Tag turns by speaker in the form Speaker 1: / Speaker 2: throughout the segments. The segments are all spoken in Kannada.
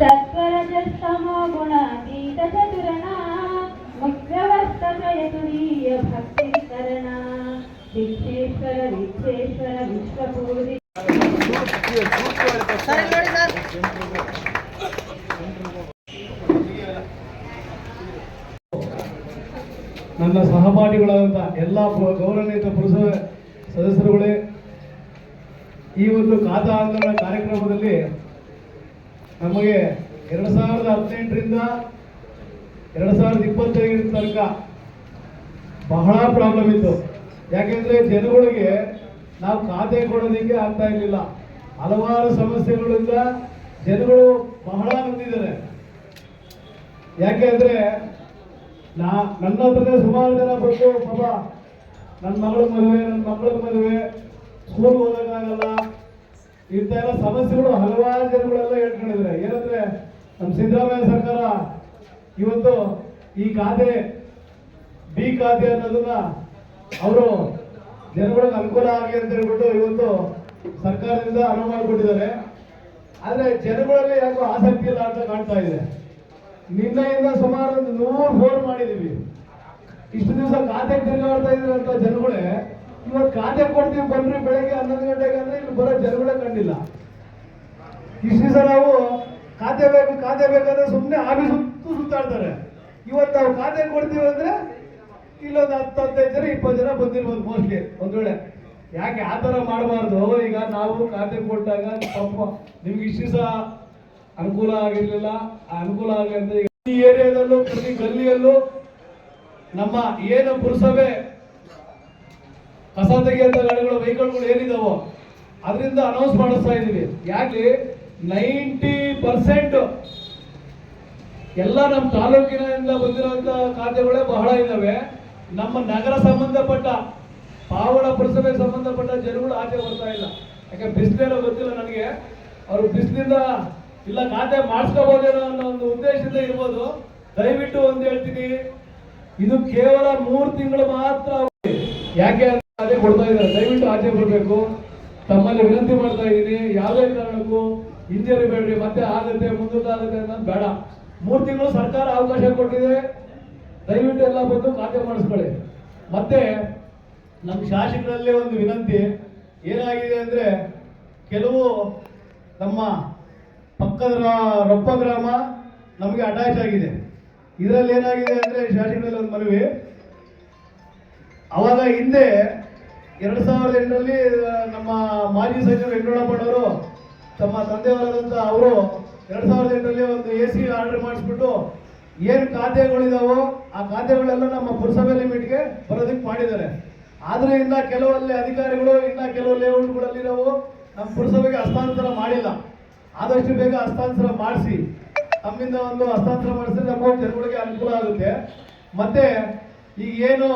Speaker 1: ಸತ್ವರಜಸ್ತಮೋ ಗೀತ ಚತುರಣ ಮುಖ್ಯವಸ್ತಕಯ ತುರೀಯ ಭಕ್ತಿ ಕರಣ ವಿಶ್ವಪೂರಿ
Speaker 2: ನನ್ನ ಸಹಪಾಠಿಗಳಾದಂಥ ಎಲ್ಲ ಗೌರವಿತ ಪುರಸಭೆ ಸದಸ್ಯರುಗಳೇ, ಈ ಒಂದು ಖಾತಾ ಆಂದೋಲನ ಕಾರ್ಯಕ್ರಮದಲ್ಲಿ ನಮಗೆ ಎರಡು ಸಾವಿರದ ಹದಿನೆಂಟರಿಂದ ಎರಡು ಸಾವಿರದ ಇಪ್ಪತ್ತೈದರ ತನಕ ಬಹಳ ಪ್ರಾಬ್ಲಮ್ ಇತ್ತು. ಯಾಕೆಂದ್ರೆ ಜನಗಳಿಗೆ ನಾವು ಖಾತೆ ಕೊಡೋದಕ್ಕೆ ಆಗ್ತಾ ಇರಲಿಲ್ಲ. ಹಲವಾರು ಸಮಸ್ಯೆಗಳಿಂದ ಜನಗಳು ಬಹಳ ಬಂದಿದ್ದಾರೆ. ಯಾಕೆಂದರೆ ನಾ ನನ್ನ ಹತ್ರನೇ ಸುಮಾರು ಜನ ಬಂದು ಪಾಪ ನನ್ನ ಮಗಳ ಮದುವೆ, ನನ್ನ ಮಕ್ಕಳ ಮದುವೆ ಸ್ಕೂಲ್ ಹೋಗೋಕ್ಕಾಗಲ್ಲ ಇಂಥ ಎಲ್ಲ ಸಮಸ್ಯೆಗಳು ಹಲವಾರು ಜನಗಳೆಲ್ಲ ಹೇಳ್ಕೊಂಡಿದ್ದಾರೆ. ಏನಂದ್ರೆ ನಮ್ಮ ಸಿದ್ದರಾಮಯ್ಯ ಸರ್ಕಾರ ಇವತ್ತು ಈ ಖಾತೆ, ಬಿ ಖಾತೆ ಅನ್ನೋದನ್ನ ಅವರು ಜನಗಳಿಗೆ ಅನುಕೂಲ ಆಗಲಿ ಅಂತ ಹೇಳ್ಬಿಟ್ಟು ಇವತ್ತು ಸರ್ಕಾರದಿಂದ ಅನುವು ಮಾಡಿಕೊಟ್ಟಿದ್ದಾರೆ. ಆದ್ರೆ ಜನಗಳಲ್ಲಿ ಯಾಕೋ ಆಸಕ್ತಿ ಇಲ್ಲ ಅಂತ ಕಾಣ್ತಾ ಇದೆ. ನಿನ್ನೆಯಿಂದ ಸುಮಾರು ಒಂದು ನೂರು ಫೋನ್ ಮಾಡಿದೀವಿ. ಇಷ್ಟು ದಿವಸ ಖಾತೆ ತಿರುಗಾಡ್ತಾ ಅಂತ ಜನಗಳೇ, ಇವತ್ತು ಖಾತೆ ಕೊಡ್ತೀವಿ ಬನ್ರಿ ಬೆಳಗ್ಗೆ ಹನ್ನೊಂದು ಗಂಟೆಗೆ ಅಂದ್ರೆ ಇಲ್ಲಿ ಬರೋ ಜನಗಳೇ ಕಂಡಿಲ್ಲ. ಇಷ್ಟು ನಾವು ಖಾತೆ ಬೇಕು, ಖಾತೆ ಬೇಕಂದ್ರೆ ಸುಮ್ಮನೆ ಆಗಿ ಸುತ್ತು ಸುತ್ತಾಡ್ತಾರೆ. ಇವತ್ತು ನಾವು ಖಾತೆ ಕೊಡ್ತೀವಿ ಅಂದ್ರೆ ಇಲ್ಲೊಂದು ಹತ್ತು, ಹದಿನೈದು ಜನ, ಇಪ್ಪತ್ತು ಜನ ಬಂದಿರ್ಬೋದು ಮೋಸ್ಟ್ಲಿ ಒಂದ್ ವೇಳೆ. ಯಾಕೆ ಆ ಥರ ಮಾಡಬಾರ್ದು? ಈಗ ನಾವು ಖಾತೆ ಕೊಟ್ಟಾಗ ಪಾಪ ನಿಮ್ಗೆ ಇಷ್ಟು ದಿವಸ ಅನುಕೂಲ ಆಗಿರ್ಲಿಲ್ಲ. ಆ ಅನುಕೂಲ ಆಗಲಿ ಈಗ ಈ ಏರಿಯಾದಲ್ಲೂ, ಪ್ರತಿ ಗಲ್ಲಿಯಲ್ಲೂ ನಮ್ಮ ಏನು ಪುರಸಭೆ ಕಸ ತೆಗೆಯುವಂಥ ಗಾಡಿಗಳು ವೆಹಿಕಲ್ಗಳು ಏನಿದಾವೋ ಅದರಿಂದ ಅನೌನ್ಸ್ ಮಾಡಿಸ್ತಾ ಇದೀವಿ ಯಾಕೆ ನೈಂಟಿ ಪರ್ಸೆಂಟ್ ಎಲ್ಲ ನಮ್ಮ ತಾಲೂಕಿನಿಂದ ಬಂದಿರುವಂತ ಖಾದ್ಯಗಳೇ ಬಹಳ ಇದಾವೆ. ನಮ್ಮ ನಗರ ಸಂಬಂಧಪಟ್ಟ ಪಾವಡ ಪುರಸಭೆ ಸಂಬಂಧಪಟ್ಟ ಜನಗಳು ಆಚೆ ಬರ್ತಾ ಇಲ್ಲ. ಯಾಕೆ ಬಿಸಿಲೇನೋ ಗೊತ್ತಿಲ್ಲ ನನಗೆ. ಅವರು ಬಿಸಿಲಿಂದ ಇಲ್ಲ ಖಾತೆ ಮಾಡಿಸ್ಕೋಬೋದೇನೋ ಅನ್ನೋ ಒಂದು ಉದ್ದೇಶದಿಂದ ಇರ್ಬೋದು. ದಯವಿಟ್ಟು ಒಂದು ಹೇಳ್ತೀನಿ. ಇದು ಕೇವಲ ಮೂರು ತಿಂಗಳು ಮಾತ್ರ ಯಾಕೆ ಅದೇ ಕೊಡ್ತಾ ಇದ್ದಾರೆ. ದಯವಿಟ್ಟು ಆಚೆ ಬರಬೇಕು. ತಮ್ಮಲ್ಲಿ ವಿನಂತಿ ಮಾಡ್ತಾ ಇದ್ದೀನಿ, ಯಾವುದೇ ಕಾರಣಕ್ಕೂ ಹಿಂಜರಿ ಬೇಡ್ರಿ, ಮತ್ತೆ ಆಗುತ್ತೆ ಮುಂದಕ್ಕಾಗುತ್ತೆ ಅನ್ನೋದು ಬೇಡ. ಮೂರು ತಿಂಗಳು ಸರ್ಕಾರ ಅವಕಾಶ ಕೊಟ್ಟಿದೆ. ದಯವಿಟ್ಟು ಎಲ್ಲ ಬಂದು ಖಾತೆ ಮಾಡಿಸ್ಕೊಳ್ಳಿ. ಮತ್ತೆ ನಮ್ಮ ಶಾಸಕರಲ್ಲಿ ಒಂದು ವಿನಂತಿ, ಏನಾಗಿದೆ ಅಂದ್ರೆ ಕೆಲವು ನಮ್ಮ ಪಕ್ಕದ ರೊಪ್ಪ ಗ್ರಾಮ ನಮಗೆ ಅಟ್ಯಾಚ್ ಆಗಿದೆ. ಇದರಲ್ಲಿ ಏನಾಗಿದೆ ಅಂದ್ರೆ ಶಾಸಕರಲ್ಲಿ ಒಂದು ಮನವಿ. ಅವಾಗ ಹಿಂದೆ ಎರಡ್ ಸಾವಿರದ ಎಂಟರಲ್ಲಿ ನಮ್ಮ ಮಾಜಿ ಸಚಿವರು ವೆಂಕಟರಮಣ್ಣವರು ತಮ್ಮ ತಂದೆಯವರಾದಂಥ ಅವರು ಎರಡು ಸಾವಿರದ ಎಂಟರಲ್ಲಿ ಒಂದು ಎ ಸಿ ಆರ್ಡರ್ ಮಾಡಿಸ್ಬಿಟ್ಟು ಏನು ಖಾತೆಗಳಿದಾವೋ ಆ ಖಾತೆಗಳೆಲ್ಲ ನಮ್ಮ ಪುರಸಭೆ ಲಿಮಿಟ್ಗೆ ಬರೋದಕ್ಕೆ ಮಾಡಿದ್ದಾರೆ. ಆದರೆ ಇನ್ನ ಕೆಲವಲ್ಲಿ ಅಧಿಕಾರಿಗಳು, ಇನ್ನ ಕೆಲವು ಲೇಔಟ್ಗಳಲ್ಲಿ ನಾವು ನಮ್ಮ ಪುರಸಭೆಗೆ ಹಸ್ತಾಂತರ ಮಾಡಿಲ್ಲ. ಆದಷ್ಟು ಬೇಗ ಹಸ್ತಾಂತರ ಮಾಡಿಸಿ, ತಮ್ಮಿಂದ ಒಂದು ಹಸ್ತಾಂತರ ಮಾಡಿಸಿದ್ರೆ ನಮ್ಮ ಜನಗಳಿಗೆ ಅನುಕೂಲ ಆಗುತ್ತೆ. ಮತ್ತೆ ಈಗ ಏನು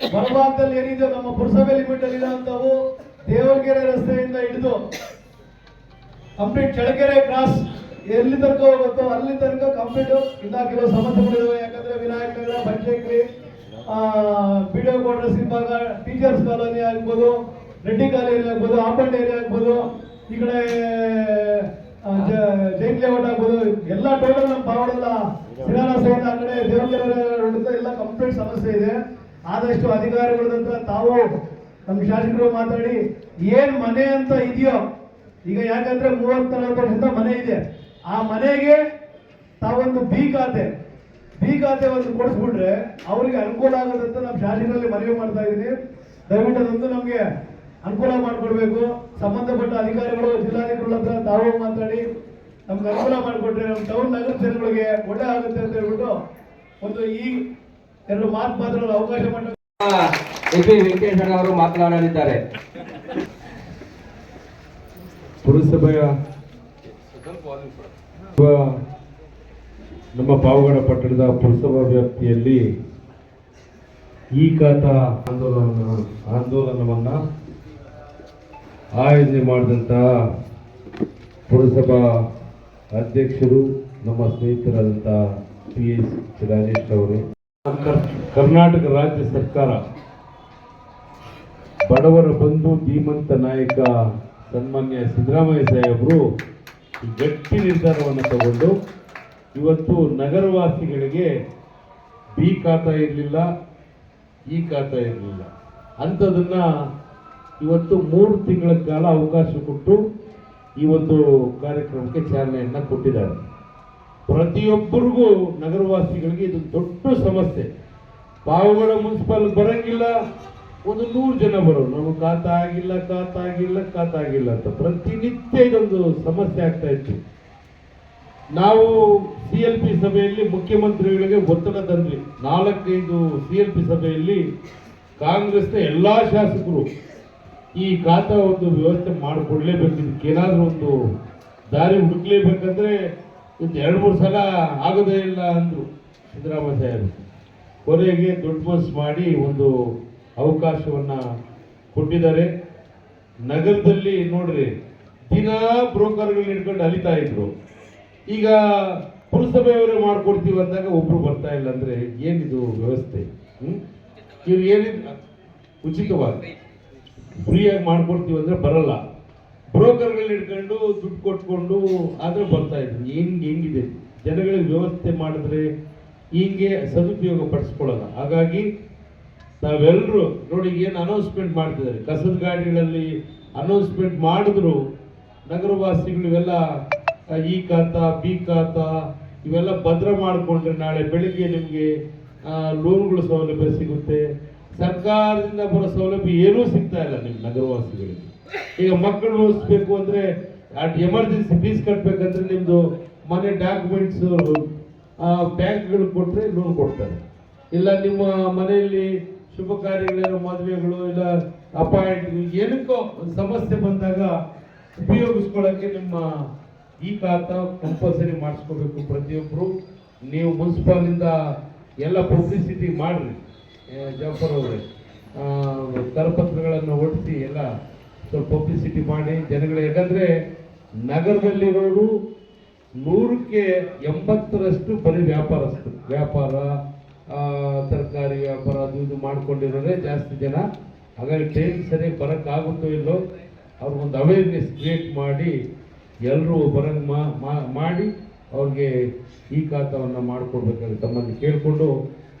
Speaker 2: ಬಲಭಾಗದಲ್ಲಿ ಏನಿದೆಯೋ ನಮ್ಮ ಪುರಸಭೆ ಲಿಮಿಟ್ ಅಲ್ಲಿ ಇರುವಂತವು ದೇವರಗೆರೆ ರಸ್ತೆಯಿಂದ ಹಿಡಿದು ಕಂಪ್ಲೀಟ್ ಚಳಕೆರೆ ಕ್ರಾಸ್ ಎಲ್ಲಿ ತನಕ ಹೋಗುತ್ತೋ ಅಲ್ಲಿ ತನಕ ಕಂಪ್ಲೀಟ್ ಇನ್ನ ಕೆಲವು ಸಮಸ್ಯೆಗಳಿದಾವೆ ಯಾಕಂದ್ರೆ ವಿನಾಯಕ ನಗರ ಆ ಬಿಡಿಒ ಕ್ವಾರ್ಟರ್ಸ್ ಹಿಂಭಾಗ ಟೀಚರ್ಸ್ ಕಾಲೋನಿ ಆಗ್ಬೋದು, ರೆಡ್ಡಿ ಕಾಲೋನಿ ಆಗ್ಬೋದು ಆಪಂಡ್ ಏರಿಯಾ ಆಗ್ಬೋದು, ಈ ಕಡೆ ಜೈನ್ ಲೇಔಟ್ ಆಗ್ಬೋದು. ಎಲ್ಲ ಟೋಟಲ್ ನಮ್ಮ ಪಾವಡಲ್ಲ. ಶ್ರೀನಿವಾಸದಿಂದ ಆ ಕಡೆ ದೇವಗೆರೆ ಎಲ್ಲ ಕಂಪ್ಲೀಟ್ ಸಮಸ್ಯೆ ಇದೆ. ಆದಷ್ಟು ಅಧಿಕಾರಿಗಳದಂತ ತಾವು ನಮ್ಮ ಶಾಸಕರು ಮಾತಾಡಿ ಏನ್ ಮನೆ ಅಂತ ಇದೆಯೋ, ಈಗ ಯಾಕಂದ್ರೆ ಮೂವತ್ತ ನಲವತ್ತು ವರ್ಷದಿಂದ ಮನೆ ಇದೆ, ಆ ಮನೆಗೆ ತಾವೊಂದು ಬಿ ಖಾತೆ ಬಿ ಖಾತೆ ಒಂದು ಕೊಡಿಸ್ಬಿಟ್ರೆ ಅವರಿಗೆ ಅನುಕೂಲ ಆಗೋದಂತ ನಮ್ಮ ಶಾಸಕರಲ್ಲಿ ಮನವಿ ಮಾಡ್ತಾ ಇದ್ದೀನಿ. ದಯವಿಟ್ಟು ಅದೊಂದು ನಮಗೆ ಅನುಕೂಲ ಮಾಡಿಕೊಡ್ಬೇಕು. ಸಂಬಂಧಪಟ್ಟ ಅಧಿಕಾರಿಗಳು, ಜಿಲ್ಲಾಧಿಕಾರಿಗಳ ಹತ್ರ ತಾವು ಮಾತಾಡಿ ನಮ್ಗೆ ಅನುಕೂಲ ಮಾಡಿಕೊಟ್ರೆ ನಮ್ಮ ಟೌನ್ ನಗರ ಜನಗಳಿಗೆ ಒಳ್ಳೆ ಆಗುತ್ತೆ ಅಂತ ಹೇಳ್ಬಿಟ್ಟು ಒಂದು ಈ ಎರಡು ಮಾತು ಮಾತಾಡಲು ಅವಕಾಶ ಮಾಡಿ
Speaker 3: ವೆಂಕಟೇಶ್ವರ ಅವರು ಮಾತನಾಡಲಿದ್ದಾರೆ.
Speaker 4: ಪುರಸಭೆಯ ನಮ್ಮ ಪಾವಗಡ ಪಟ್ಟಣದ ಪುರಸಭಾ ವ್ಯಾಪ್ತಿಯಲ್ಲಿ ಈ ಕಾತ ಆಂದೋಲನ ಆಂದೋಲನವನ್ನ ಆಯೋಜನೆ ಮಾಡಿದಂತಹ ಪುರಸಭಾ ಅಧ್ಯಕ್ಷರು ನಮ್ಮ ಸ್ನೇಹಿತರಾದಂಥ ಪಿ ಎಸ್ ರಾಜೇಶ್ ಅವರು ಕರ್ನಾಟಕ ರಾಜ್ಯ ಸರ್ಕಾರ. ಬಡವರ ಬಂಧು ಧೀಮಂತ ನಾಯಕ ಸನ್ಮಾನ್ಯ ಸಿದ್ದರಾಮಯ್ಯ ಸಾಹೇಬರು ಗಟ್ಟಿ ನಿರ್ಧಾರವನ್ನು ತಗೊಂಡು ಇವತ್ತು ನಗರವಾಸಿಗಳಿಗೆ ಬಿ ಖಾತಾ ಇರಲಿಲ್ಲ ಈ ಖಾತಾ ಇರಲಿಲ್ಲ. ಅಂಥದನ್ನು ಇವತ್ತು ಮೂರು ತಿಂಗಳ ಕಾಲ ಅವಕಾಶ ಕೊಟ್ಟು ಈ ಒಂದು ಕಾರ್ಯಕ್ರಮಕ್ಕೆ ಚಾಲನೆಯನ್ನ ಕೊಟ್ಟಿದ್ದಾರೆ. ಪ್ರತಿಯೊಬ್ಬರಿಗೂ ನಗರವಾಸಿಗಳಿಗೆ ಇದು ದೊಡ್ಡ ಸಮಸ್ಯೆ. ಪಾವಗಡ ಮುನ್ಸಿಪಲ್ ಬರಂಗಿಲ್ಲ, ಒಂದು ನೂರು ಜನ ಬರೋರು. ನಮಗೆ ಕಾತ ಆಗಿಲ್ಲ ಕಾತ ಆಗಿಲ್ಲ ಕಾತ ಆಗಿಲ್ಲ ಅಂತ ಪ್ರತಿನಿತ್ಯ ಇದೊಂದು ಸಮಸ್ಯೆ ಆಗ್ತಾ ಇತ್ತು. ನಾವು ಸಿ ಎಲ್ ಪಿ ಸಭೆಯಲ್ಲಿ ಮುಖ್ಯಮಂತ್ರಿಗಳಿಗೆ ಒತ್ತಡ ತಂದ್ವಿ ನಾಲ್ಕೈದು ಸಿ ಎಲ್ ಪಿ ಸಭೆಯಲ್ಲಿ ಕಾಂಗ್ರೆಸ್ನ ಎಲ್ಲ ಶಾಸಕರು ಈ ಖಾತಾ ಒಂದು ವ್ಯವಸ್ಥೆ ಮಾಡಿಕೊಡ್ಲೇಬೇಕು. ಇದಕ್ಕೆ ಏನಾದರೂ ಒಂದು ದಾರಿ ಹುಡುಕ್ಲೇಬೇಕಂದ್ರೆ ಇದು ಎರಡು ಮೂರು ಸಲ ಆಗೋದೇ ಇಲ್ಲ ಅಂದರು ಸಿದ್ದರಾಮಯ್ಯ ಸಾಹೇಬರು. ಕೊನೆಗೆ ದೊಡ್ಡ ಮನಸ್ಸು ಮಾಡಿ ಒಂದು ಅವಕಾಶವನ್ನ ಕೊಟ್ಟಿದ್ದಾರೆ. ನಗರದಲ್ಲಿ ನೋಡ್ರಿ, ದಿನ ಬ್ರೋಕರ್ಗಳು ಇಟ್ಕೊಂಡು ಅಲಿತಾ ಇದ್ರು. ಈಗ ಪುರಸಭೆಯವರೇ ಮಾಡ್ಕೊಡ್ತೀವಿ ಅಂದಾಗ ಒಬ್ರು ಬರ್ತಾ ಇಲ್ಲ ಅಂದ್ರೆ ಏನಿದು ವ್ಯವಸ್ಥೆ? ಹ್ಮ್? ಇವ್ರು ಉಚಿತವಾಗಿ ಫ್ರೀಯಾಗಿ ಮಾಡ್ಕೊಡ್ತೀವಿ ಅಂದ್ರೆ ಬರಲ್ಲ. ಬ್ರೋಕರ್ಗಳನ್ನ ಹಿಡ್ಕೊಂಡು ದುಡ್ಡು ಕೊಟ್ಕೊಂಡು ಆದ್ರೆ ಬರ್ತಾ ಇದ್ರು. ಹೆಂಗ್ ಹೆಂಗಿದೆ? ಜನಗಳಿಗೆ ವ್ಯವಸ್ಥೆ ಮಾಡಿದ್ರೆ ಹಿಂಗೆ ಸದುಪಯೋಗ ಪಡಿಸ್ಕೊಳ್ಳಲ್ಲ. ಹಾಗಾಗಿ ತಾವೆಲ್ಲರೂ ನೋಡಿ ಏನು ಅನೌನ್ಸ್ಮೆಂಟ್ ಮಾಡ್ತಿದ್ದಾರೆ. ಕಸದ ಗಾಡಿಗಳಲ್ಲಿ ಅನೌನ್ಸ್ಮೆಂಟ್ ಮಾಡಿದ್ರು ನಗರವಾಸಿಗಳು ಇವೆಲ್ಲ ಈ ಖಾತಾ, ಬಿ ಖಾತ ಇವೆಲ್ಲ ಭದ್ರ ಮಾಡಿಕೊಂಡ್ರೆ ನಾಳೆ ಬೆಳಿಗ್ಗೆ ನಿಮಗೆ ಲೋನ್ಗಳ ಸೌಲಭ್ಯ ಸಿಗುತ್ತೆ. ಸರ್ಕಾರದಿಂದ ಬರೋ ಸೌಲಭ್ಯ ಏನೂ ಸಿಗ್ತಾ ಇಲ್ಲ ನಿಮ್ಮ ನಗರವಾಸಿಗಳಿಗೆ. ಈಗ ಮಕ್ಕಳು ಓದಿಸ್ಬೇಕು ಅಂದ್ರೆ ಎಮರ್ಜೆನ್ಸಿ ಫೀಸ್ ಕಟ್ಟಬೇಕಂದ್ರೆ ನಿಮ್ದು ಮನೆ ಡಾಕ್ಯುಮೆಂಟ್ಸ್ ಬ್ಯಾಂಕ್ಗಳು ಕೊಟ್ಟರೆ ಲೋನ್ ಕೊಡ್ತಾರೆ. ಇಲ್ಲ ನಿಮ್ಮ ಮನೆಯಲ್ಲಿ ಶುಭ ಕಾರ್ಯಗಳೇನೋ ಮದುವೆಗಳು, ಇಲ್ಲ ಅಪಾಯಿಂಟ್ ಏನಕ್ಕೋ ಸಮಸ್ಯೆ ಬಂದಾಗ ಉಪಯೋಗಿಸ್ಕೊಳ್ಳೋಕ್ಕೆ ನಿಮ್ಮ ಈ ಖಾತಾ ಕಂಪಲ್ಸರಿ ಮಾಡಿಸ್ಕೋಬೇಕು ಪ್ರತಿಯೊಬ್ಬರು ನೀವು ಮುನ್ಸಿಪಾಲಿಂದ ಎಲ್ಲ ಪಬ್ಲಿಸಿಟಿ ಮಾಡ್ರಿ. ಜಾಫರ್ ಅವರೇ ಕರಪತ್ರಗಳನ್ನು ಒಡಿಸಿ ಎಲ್ಲ ಸ್ವಲ್ಪ ಪಬ್ಲಿಸಿಟಿ ಮಾಡಿ. ಜನಗಳು, ಯಾಕಂದರೆ ನಗರದಲ್ಲಿರೋರು ನೂರಕ್ಕೆ ಎಂಬತ್ತರಷ್ಟು ಬರೀ ವ್ಯಾಪಾರಸ್ಥರು. ವ್ಯಾಪಾರ ತರಕಾರಿ ವ್ಯಾಪಾರ ಅದು ಇದು ಮಾಡ್ಕೊಂಡಿರೋರೇ ಜಾಸ್ತಿ ಜನ. ಹಾಗಾಗಿ ಟ್ರೈನ್ ಸರಿಯಾಗಿ ಬರೋಕ್ಕಾಗುತ್ತೋ ಇಲ್ಲೋ ಅವ್ರಿಗೊಂದು ಅವೇರ್ನೆಸ್ ಕ್ರಿಯೇಟ್ ಮಾಡಿ ಎಲ್ಲರೂ ಬರಂಗ್ ಮಾಡಿ ಅವ್ರಿಗೆ ಈ ಖಾತವನ್ನು ಮಾಡಿಕೊಡ್ಬೇಕಾಗಿ ತಮ್ಮಲ್ಲಿ ಕೇಳಿಕೊಂಡು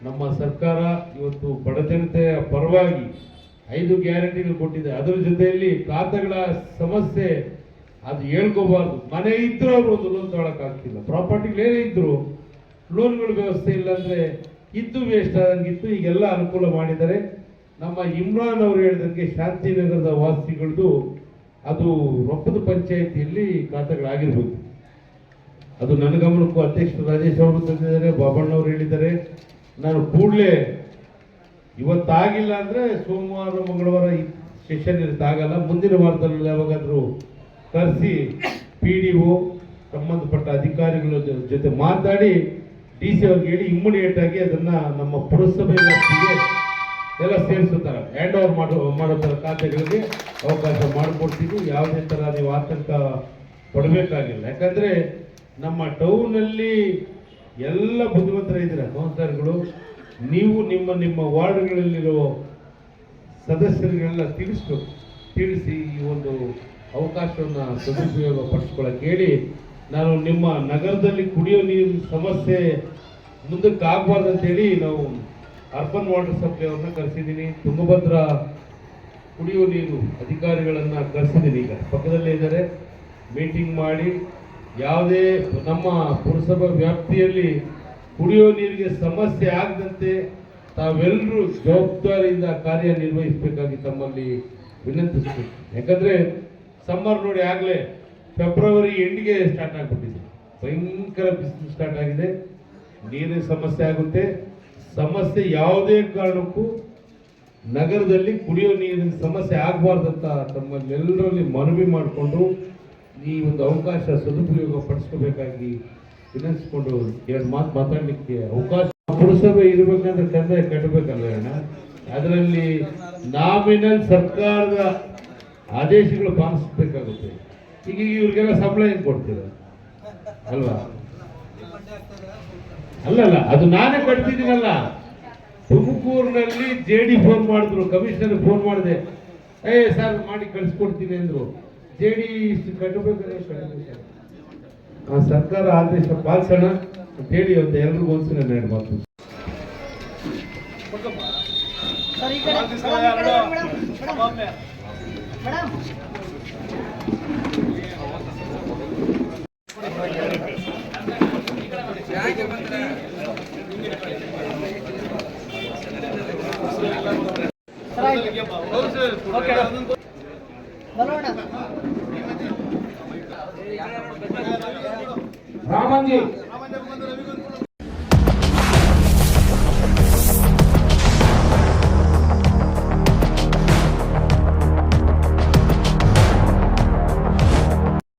Speaker 4: ನಮ್ಮ ಸರ್ಕಾರ ಇವತ್ತು ಬಡ ಜನತೆಯ ಪರವಾಗಿ ಐದು ಗ್ಯಾರಂಟಿಗಳು ಕೊಟ್ಟಿದೆ. ಅದರ ಜೊತೆಯಲ್ಲಿ ಖಾತೆಗಳ ಸಮಸ್ಯೆ ಅದು ಹೇಳ್ಕೋಬಾರ್ದು. ಮನೆ ಇದ್ರೂ ಅವರು ಒಂದು ಲೋನ್ ತಗೊಳಕ್ಕಾಗ್ತಿಲ್ಲ. ಪ್ರಾಪರ್ಟಿಗಳೇನೇ ಇದ್ರು ಲೋನ್ಗಳ ವ್ಯವಸ್ಥೆ ಇಲ್ಲ ಅಂದ್ರೆ ಇದ್ದು ವೇಸ್ಟ್ ಆದಂಗಿತ್ತು. ಈಗೆಲ್ಲ ಅನುಕೂಲ ಮಾಡಿದ್ದಾರೆ. ನಮ್ಮ ಇಮ್ರಾನ್ ಅವರು ಹೇಳಿದಂಗೆ ಶಾಂತಿನಗರದ ವಾಸಿಗಳದ್ದು ಅದು ರೊಕ್ಕದ ಪಂಚಾಯಿತಿಯಲ್ಲಿ ಖಾತೆಗಳಾಗಿರ್ಬೋದು ಅದು ನನ್ನ ಗಮನಕ್ಕೂ ಅಧ್ಯಕ್ಷ ರಾಜೇಶ್ ಅವರು ತಂದಿದ್ದಾರೆ, ಬಾಬಣ್ಣವ್ರು ಹೇಳಿದ್ದಾರೆ. ನಾನು ಕೂಡಲೇ ಇವತ್ತಾಗಿಲ್ಲ ಅಂದರೆ ಸೋಮವಾರ, ಮಂಗಳವಾರ ಸೆಷನ್ ಇರುತ್ತಾಗಲ್ಲ ಮುಂದಿನ ವಾರದಲ್ಲಿ ಯಾವಾಗಾದರೂ ಕರೆಸಿ ಪಿ ಡಿ ಒ ಸಂಬಂಧಪಟ್ಟ ಅಧಿಕಾರಿಗಳ ಜೊತೆ ಮಾತಾಡಿ ಡಿ ಸಿ ಅವ್ರಿಗೆ ಹೇಳಿ ಇಮ್ಮಿಡಿಯೇಟ್ ಆಗಿ ಅದನ್ನ ನಮ್ಮ ಪುರಸಭೆ ವ್ಯಾಪ್ತಿಗೆ ಎಲ್ಲ ಸೇರಿಸುತ್ತಾರೆ. ಹ್ಯಾಂಡ್ ಓವರ್ ಮಾಡೋ ಮಾಡೋ ಥರ ಖಾತೆಗಳಿಗೆ ಅವಕಾಶ ಮಾಡಿಕೊಡ್ತೀವಿ. ಯಾವುದೇ ಥರ ನೀವು ಆತಂಕ ಪಡಬೇಕಾಗಿಲ್ಲ. ಯಾಕಂದ್ರೆ ನಮ್ಮ ಟೌನಲ್ಲಿ ಎಲ್ಲ ಬುದ್ಧಿವಂತರ ಇದ್ದೀರ. ಕೌನ್ಸಿಲರ್ಗಳು ನೀವು ನಿಮ್ಮ ನಿಮ್ಮ ವಾರ್ಡ್ಗಳಲ್ಲಿರೋ ಸದಸ್ಯರಿಗೆಲ್ಲ ತಿಳಿಸ್ಬೇಕು. ತಿಳಿಸಿ ಈ ಒಂದು ಅವಕಾಶವನ್ನು ಸದುಪಯೋಗ ಪಡಿಸ್ಕೊಳ್ಳೋಕೆ ಹೇಳಿ ನಾನು ನಿಮ್ಮ ನಗರದಲ್ಲಿ ಕುಡಿಯೋ ನೀರಿನ ಸಮಸ್ಯೆ ಮುಂದಕ್ಕೆ ಆಗಬಾರ್ದು ಅಂತೇಳಿ ನಾವು ಅರ್ಬನ್ ವಾಟರ್ ಸಪ್ಲೈ ಅವ್ರನ್ನ ಕರೆಸಿದ್ದೀನಿ. ತುಂಗಭದ್ರಾ ಕುಡಿಯೋ ನೀರು ಅಧಿಕಾರಿಗಳನ್ನು ಕರೆಸಿದ್ದೀನಿ ಈಗ. ಪಕ್ಕದಲ್ಲೇ ಇದ್ದಾರೆ. ಮೀಟಿಂಗ್ ಮಾಡಿ ಯಾವುದೇ ನಮ್ಮ ಪುರಸಭಾ ವ್ಯಾಪ್ತಿಯಲ್ಲಿ ಕುಡಿಯೋ ನೀರಿಗೆ ಸಮಸ್ಯೆ ಆಗದಂತೆ ತಾವೆಲ್ಲರೂ ಜವಾಬ್ದಾರಿಯಿಂದ ಕಾರ್ಯನಿರ್ವಹಿಸಬೇಕಾಗಿ ತಮ್ಮಲ್ಲಿ ವಿನಂತಿಸ್ತೀವಿ ಯಾಕಂದ್ರೆ ಸಮ್ಮರ್ ನೋಡಿ ಆಗಲೇ ಫೆಬ್ರವರಿ ಎಂಡಿಗೆ ಸ್ಟಾರ್ಟ್ ಆಗಿಬಿಟ್ಟಿದೆ. ಭಯಂಕರ ಬಿಸಿಲು ಸ್ಟಾರ್ಟ್ ಆಗಿದೆ. ನೀರಿನ ಸಮಸ್ಯೆ ಆಗುತ್ತೆ. ಸಮಸ್ಯೆ ಯಾವುದೇ ಕಾರಣಕ್ಕೂ ನಗರದಲ್ಲಿ ಕುಡಿಯೋ ನೀರಿನ ಸಮಸ್ಯೆ ಆಗಬಾರ್ದಂತ ತಮ್ಮಲ್ಲೆಲ್ಲರಲ್ಲಿ ಮನವಿ ಮಾಡಿಕೊಂಡು ಈ ಒಂದು ಅವಕಾಶ ಸದುಪಯೋಗ ಪಡಿಸ್ಕೋಬೇಕಾಗಿ ವಿನಂತಿಸ್ಕೊಂಡು ಎರಡು ಮಾತು ಮಾತಾಡಲಿಕ್ಕೆ ಅವಕಾಶ ಪುರಸಭೆ ಇರಬೇಕಂದ್ರೆ ಕಂದಾಯ ಕಟ್ಟಬೇಕಲ್ಲ ಅಣ್ಣ? ಅದರಲ್ಲಿ ನಾಮಿನಲ್ ಸರ್ಕಾರದ ಆದೇಶಗಳು ಪಾಲಿಸಬೇಕಾಗುತ್ತೆ. ಈಗ ಇವ್ರಿಗೆಲ್ಲ ಸಂಬಳ ಏನು ಕೊಡ್ತೀರ? ಅಲ್ವಾ? ಅಲ್ಲಲ್ಲ, ಅದು ನಾನೇ ಕಟ್ತಿದ್ದೀನಲ್ಲ ತುಮಕೂರಿನಲ್ಲಿ ಜೆ ಡಿ ಫೋನ್ ಮಾಡಿದ್ರು, ಕಮಿಷನರ್ ಫೋನ್ ಮಾಡಿದೆ. ಏ, ಸರ್, ಮಾಡಿ ಕಳಿಸ್ಕೊಡ್ತೀನಿ ಅಂದ್ರು. ಜೆ ಡಿ ಇಷ್ಟು ಕಟ್ಟಬೇಕಾದ್ರೆ ಕಟ್ಟಬೇಕು. ಆ ಸರ್ಕಾರ ಆದೇಶ ಪಾಲಿಸೋಣ ಅಂತ ಹೇಳಿ ಒಂದು ಎಲ್ರಿಗೂ ಒಂದ್ಸಲ ಎರಡು ಮಾತು.
Speaker 3: राम जी।